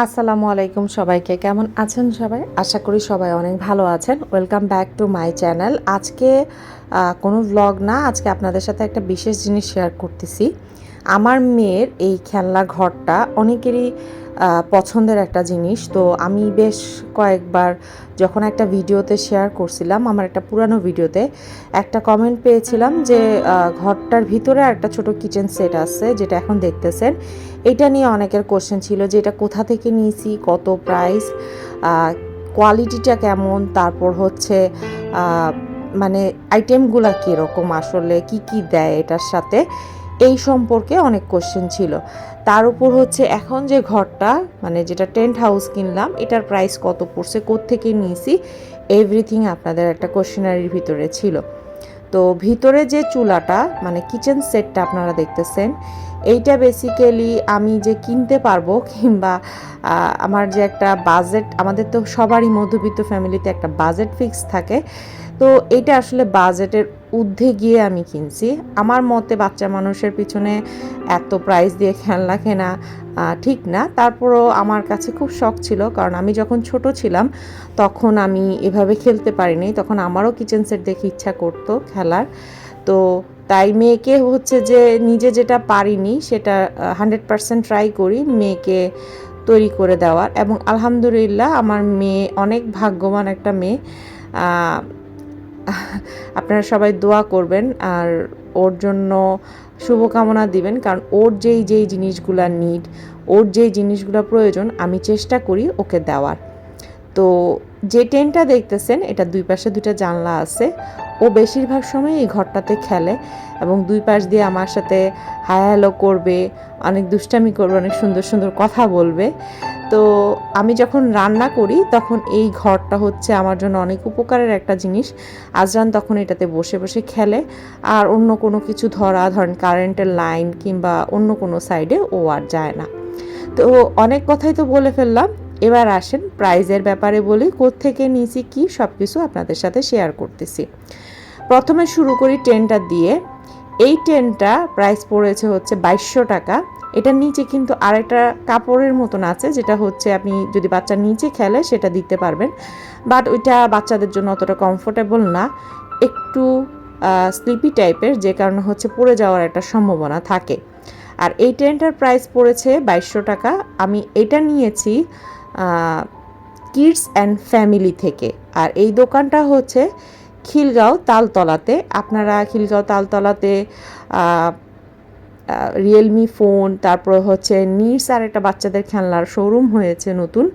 আসসালামু আলাইকুম সবাইকে। কেমন আছেন সবাই? আশা করি সবাই অনেক ভালো আছেন। Welcome back to my channel আজকে কোনো ভ্লগ না, আজকে আপনাদের সাথে একটা বিশেষ জিনিস শেয়ার করতেছি। আমার মেয়ের এই খেলনা ঘরটা অনেকেরই পছন্দের একটা জিনিস। তো আমি বেশ কয়েকবার যখন একটা ভিডিওতে শেয়ার করছিলাম, আমার একটা পুরানো ভিডিওতে, একটা কমেন্ট পেয়েছিলাম যে ঘরটার ভিতরে একটা ছোট কিচেন সেট আছে, যেটা এখন দেখতেছেন। এটা নিয়ে অনেকের কোশ্চেন ছিল যে এটা কোথা থেকে নিয়েছি, কত প্রাইস কোয়ালিটিটা কেমন, তারপর হচ্ছে মানে আইটেমগুলো কীরকম আসলে, কি কি দেয় এটার সাথে, এই সম্পর্কে অনেক কোশ্চেন ছিল। তার উপর হচ্ছে এখন যে ঘরটা মানে যেটা টেন্ট হাউস কিনলাম, এটার প্রাইস কত পড়ছে থেকে নিয়েছি এভরিথিং আপনাদের একটা কোশ্চেনারির ভিতরে ছিল। তো ভিতরে যে চুলাটা মানে কিচেন সেটটা আপনারা দেখতেছেন এইটা বেসিক্যালি আমি যে কিনতে পারব কিংবা আমার যে একটা বাজেট আমাদের তো সবারই মধ্যবিত্ত ফ্যামিলিতে একটা বাজেট ফিক্স থাকে। তো এটা আসলে বাজেটের ঊর্ধ্বে গিয়ে আমি কিনছি। আমার মতে বাচ্চা মানুষের পিছনে এত প্রাইস দিয়ে খেলনা কেনা ঠিক না। তারপরও আমার কাছে খুব শখ ছিল, কারণ আমি যখন ছোট ছিলাম, তখন আমি এভাবে খেলতে পারিনি। তখন আমারও কিচেন সেট দেখে ইচ্ছা করতো খেলার। তো তাই মেয়েকে হচ্ছে যে নিজে যেটা পারিনি সেটা হান্ড্রেড পারসেন্ট ট্রাই করি মেয়েকে তৈরি করে দেওয়ার। এবং আলহামদুলিল্লাহ আমার মেয়ে অনেক ভাগ্যবান একটা মেয়ে। আপনারা সবাই দোয়া করবেন আর ওর জন্য শুভকামনা দিবেন, কারণ ওর যেই যেই জিনিসগুলা নিড ওর যেই জিনিসগুলো প্রয়োজন আমি চেষ্টা করি ওকে দেওয়ার। তো যে টেনটা দেখতেছেন, এটা দুই পাশে দুটা জানলা আছে। ও বেশিরভাগ সময় এই ঘরটাতে খেলে এবং দুই পাশ দিয়ে আমার সাথে হাই হ্যালো করবে, অনেক দুষ্টামি করবে, অনেক সুন্দর সুন্দর কথা বলবে। তো আমি যখন রান্না করি, তখন এই ঘরটা হচ্ছে আমার জন্য অনেক উপকারের একটা জিনিস। আজরান তখন এটাতে বসে বসে খেলে আর অন্য কোনো কিছু ধরা, ধরেন কারেন্টের লাইন কিংবা অন্য কোনো সাইডে ও আর যায় না। তো অনেক কথাই তো বলে ফেললাম এবার আসেন প্রাইজের ব্যাপারে বলি থেকে নিয়েছি, কি সব কিছু আপনাদের সাথে শেয়ার করতেছি। প্রথমে শুরু করি টেনটা দিয়ে। এই টেনটা প্রাইস পড়েছে হচ্ছে বাইশশো টাকা। এটার নিচে কিন্তু আরেকটা কাপড়ের মতন আছে, যেটা হচ্ছে আপনি যদি বাচ্চা নিচে খেলে সেটা দিতে পারবেন। বাট ওইটা বাচ্চাদের জন্য অতটা কমফোর্টেবল না। একটু স্লিপি টাইপের যে কারণে হচ্ছে পড়ে যাওয়ার একটা সম্ভাবনা থাকে। আর এই টেন্টার প্রাইস পড়েছে বাইশশো টাকা। আমি এটা নিয়েছি কিডস অ্যান্ড ফ্যামিলি থেকে। আর এই দোকানটা হচ্ছে খিলগাঁও তালতলাতে। আপনারা খিলগাঁও তালতলাতে রিয়েলমি ফোন তারপর হচ্ছে নিডস আর একটা বাচ্চাদের খেলনার শোরুম হয়েছে নতুন।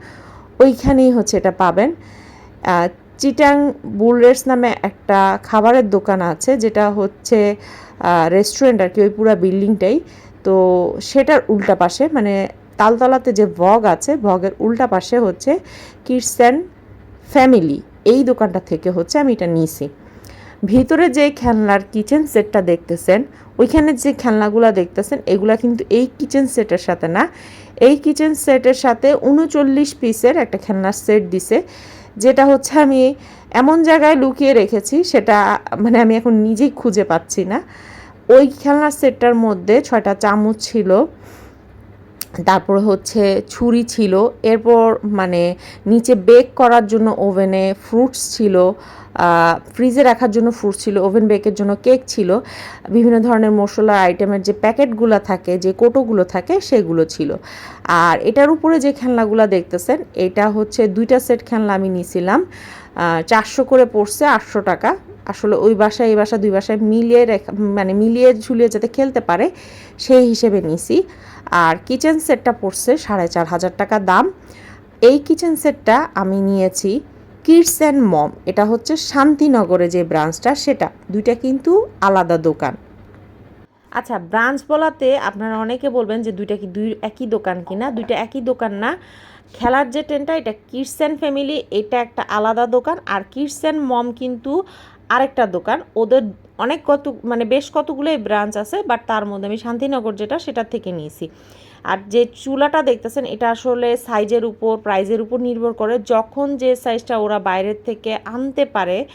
ওইখানেই হচ্ছে এটা পাবেন। চিটাং বুলরেটস নামে একটা খাবারের দোকান আছে, যেটা হচ্ছে রেস্টুরেন্ট আর কি, ওই পুরো বিল্ডিংটাই তো সেটার উল্টা পাশে মানে তালতলাতে যে ভগ আছে, ভগের উল্টা পাশে হচ্ছে অ্যান্ড ফ্যামিলি। এই দোকানটা থেকে হচ্ছে আমি এটা নিয়েছি। ভিতরে যে খেলনার কিচেন সেটটা দেখতেছেন, ওইখানে যে খেলনাগুলো দেখতেছেন, এগুলা কিন্তু এই কিচেন সেটের সাথে না। এই কিচেন সেটের সাথে উনচল্লিশ পিসের একটা খেলনার সেট দিছে, যেটা হচ্ছে আমি এমন জায়গায় লুকিয়ে রেখেছি, সেটা মানে আমি এখন নিজেই খুঁজে পাচ্ছি না। ওই খেলনার সেটটার মধ্যে ছয়টা চামচ ছিল। তারপর হচ্ছে ছুরি ছিল। এরপর মানে নিচে বেক করার জন্য ওভেনে ফ্রুটস ছিল ফ্রিজে রাখার জন্য ফ্রুটস ছিল ওভেন বেকের জন্য কেক ছিল। বিভিন্ন ধরনের মশলা আইটেমের যে প্যাকেটগুলো থাকে, যে কোটোগুলো থাকে, সেগুলো ছিল। আর এটার উপরে যে খেলনাগুলো দেখতেছেন, এটা হচ্ছে দুইটা সেট খেলনা আমি নিয়েছিলাম চারশো করে পড়ছে আটশো টাকা। আসলে ওই বাসায়, এই বাসা দুই বাসায় মিলিয়ে মানে মিলিয়ে ঝুলিয়ে যাতে খেলতে পারে, সেই হিসেবে নিছি আর কিচেন সেটটা পড়ছে সাড়ে চার হাজার টাকা দাম। এই কিচেন সেটটা আমি নিয়েছি কিডস অ্যান্ড মম। এটা হচ্ছে শান্তিনগরে যে ব্রাঞ্চটা, সেটা। দুইটা কিন্তু আলাদা দোকান। আচ্ছা ব্রাঞ্চ বলাতে আপনারা অনেকে বলবেন যে দুইটা কি দুই একই দোকান কিনা? দুইটা একই দোকান না। খেলার যে ট্রেনটা, এটা কিডস অ্যান্ড ফ্যামিলি, এটা একটা আলাদা দোকান। আর কিডস অ্যান্ড মম কিন্তু আরেকটা দোকান। ওদের অনেক কত মানে বেশ কতগুলোই ব্রাঞ্চ আছে, বাট তার মধ্যে আমি শান্তিনগর যেটা সেটার থেকে নিয়েছি। আর যে চুলাটা দেখতেছেন, এটা আসলে সাইজের উপর, প্রাইজের উপর নির্ভর করে। যখন যে সাইজটা ওরা বাইরের থেকে আনতে পারে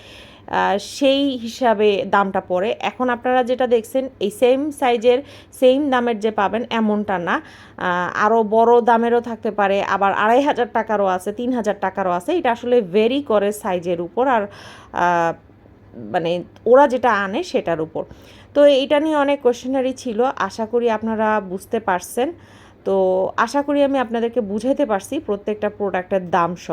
সেই হিসাবে দামটা পড়ে। এখন আপনারা যেটা দেখছেন, এই সেম সাইজের সেম দামের যে পাবেন এমনটা না। আরও বড় দামেরও থাকতে পারে, আবার আড়াই হাজার টাকারও আছে, তিন হাজার টাকারও আছে। এটা আসলে ভেরি করে সাইজের উপর আর মানে ওরা যেটা আনে সেটার উপর। তো এইটা নিয়ে অনেক কোয়েশনারি ছিল, আশা করি আপনারা বুঝতে পারছেন। তো আশা করি আমি আপনাদেরকে বুঝাইতে পারছি প্রত্যেকটা প্রোডাক্টের দাম সব।